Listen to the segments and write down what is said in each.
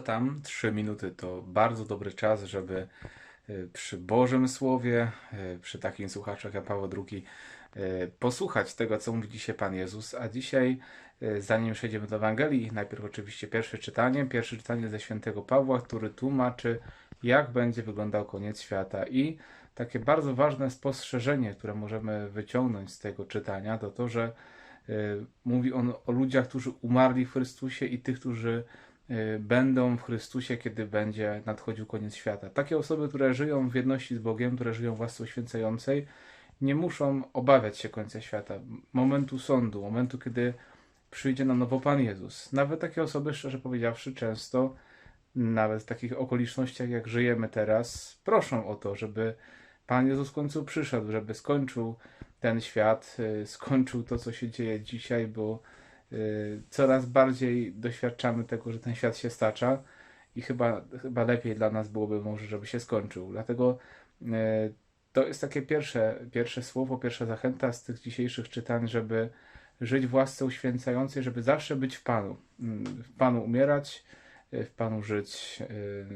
tam? Trzy minuty to bardzo dobry czas, żeby y, przy Bożym Słowie, y, przy takim słuchaczach jak Paweł II, y, posłuchać tego, co mówi dzisiaj Pan Jezus. A dzisiaj, zanim przejdziemy do Ewangelii, najpierw oczywiście pierwsze czytanie. Pierwsze czytanie ze świętego Pawła, który tłumaczy, jak będzie wyglądał koniec świata. I takie bardzo ważne spostrzeżenie, które możemy wyciągnąć z tego czytania, to to, że mówi on o ludziach, którzy umarli w Chrystusie i tych, którzy będą w Chrystusie, kiedy będzie nadchodził koniec świata. Takie osoby, które żyją w jedności z Bogiem, które żyją w łasce święcającej, nie muszą obawiać się końca świata, momentu sądu, momentu, kiedy przyjdzie na nowo Pan Jezus. Nawet takie osoby, szczerze powiedziawszy, często, nawet w takich okolicznościach, jak żyjemy teraz, proszą o to, żeby Pan Jezus w końcu przyszedł, żeby skończył ten świat, y, skończył to, co się dzieje dzisiaj, bo y, coraz bardziej doświadczamy tego, że ten świat się stacza i chyba, chyba lepiej dla nas byłoby może, żeby się skończył. Dlatego y, to jest takie pierwsze, pierwsze słowo, pierwsza zachęta z tych dzisiejszych czytań, żeby żyć w łasce uświęcającej, żeby zawsze być w Panu. Mm, W Panu umierać, y, w Panu żyć, y,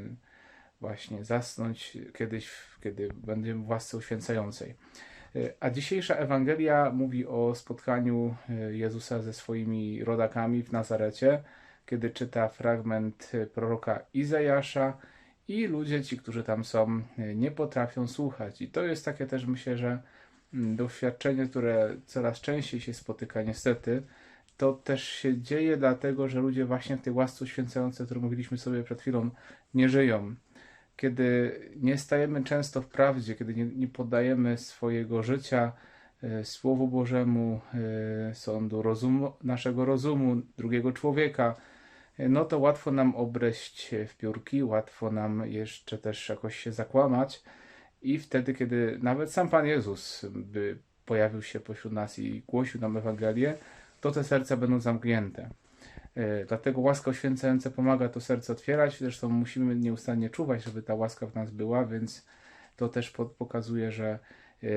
właśnie zasnąć kiedyś, kiedy będziemy w łasce uświęcającej. Y, A dzisiejsza Ewangelia mówi o spotkaniu y, Jezusa ze swoimi rodakami w Nazarecie, kiedy czyta fragment y, proroka Izajasza i ludzie ci, którzy tam są, nie potrafią słuchać. I to jest takie też, myślę, że mm, doświadczenie, które coraz częściej się spotyka niestety, to też się dzieje dlatego, że ludzie właśnie w tej łasce uświęcającej, o której mówiliśmy sobie przed chwilą, nie żyją kiedy nie stajemy często w prawdzie, kiedy nie, nie poddajemy swojego życia e, Słowu Bożemu, e, sądu rozumu, naszego rozumu, drugiego człowieka, e, no to łatwo nam obreść w piórki, łatwo nam jeszcze też jakoś się zakłamać i wtedy, kiedy nawet sam Pan Jezus by pojawił się pośród nas i głosił nam Ewangelię, to te serca będą zamknięte. E, Dlatego łaska oświęcająca pomaga to serce otwierać. Zresztą musimy nieustannie czuwać, żeby ta łaska w nas była, więc to też po- pokazuje, że e,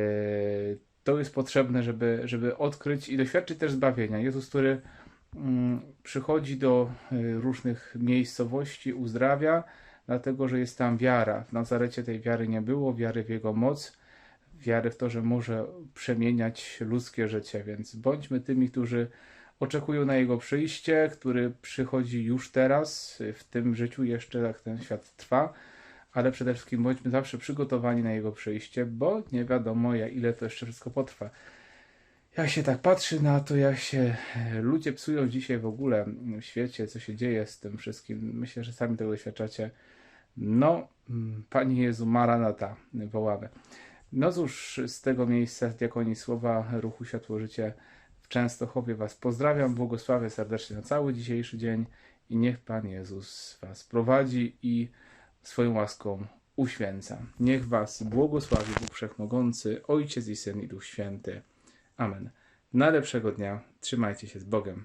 to jest potrzebne, żeby, żeby odkryć i doświadczyć też zbawienia. Jezus, który mm, przychodzi do e, różnych miejscowości, uzdrawia, dlatego że jest tam wiara. W Nazarecie tej wiary nie było, wiary w Jego moc, wiary w to, że może przemieniać ludzkie życie, więc bądźmy tymi, którzy oczekują na Jego przyjście, który przychodzi już teraz, w tym życiu jeszcze, jak ten świat trwa, ale przede wszystkim bądźmy zawsze przygotowani na Jego przyjście, bo nie wiadomo, jak ile to jeszcze wszystko potrwa. Jak się tak patrzy na to, jak się e, ludzie psują dzisiaj w ogóle w świecie, co się dzieje z tym wszystkim, myślę, że sami tego doświadczacie. No, mm, Panie Jezu, Maranata, wołamy. No cóż, z tego miejsca, z diakonii słowa Ruchu Światło Życie Częstochowie Was pozdrawiam, błogosławię serdecznie na cały dzisiejszy dzień i niech Pan Jezus Was prowadzi i swoją łaską uświęca. Niech Was błogosławi Bóg Wszechmogący, Ojciec i Syn i Duch Święty. Amen. Najlepszego dnia, trzymajcie się z Bogiem.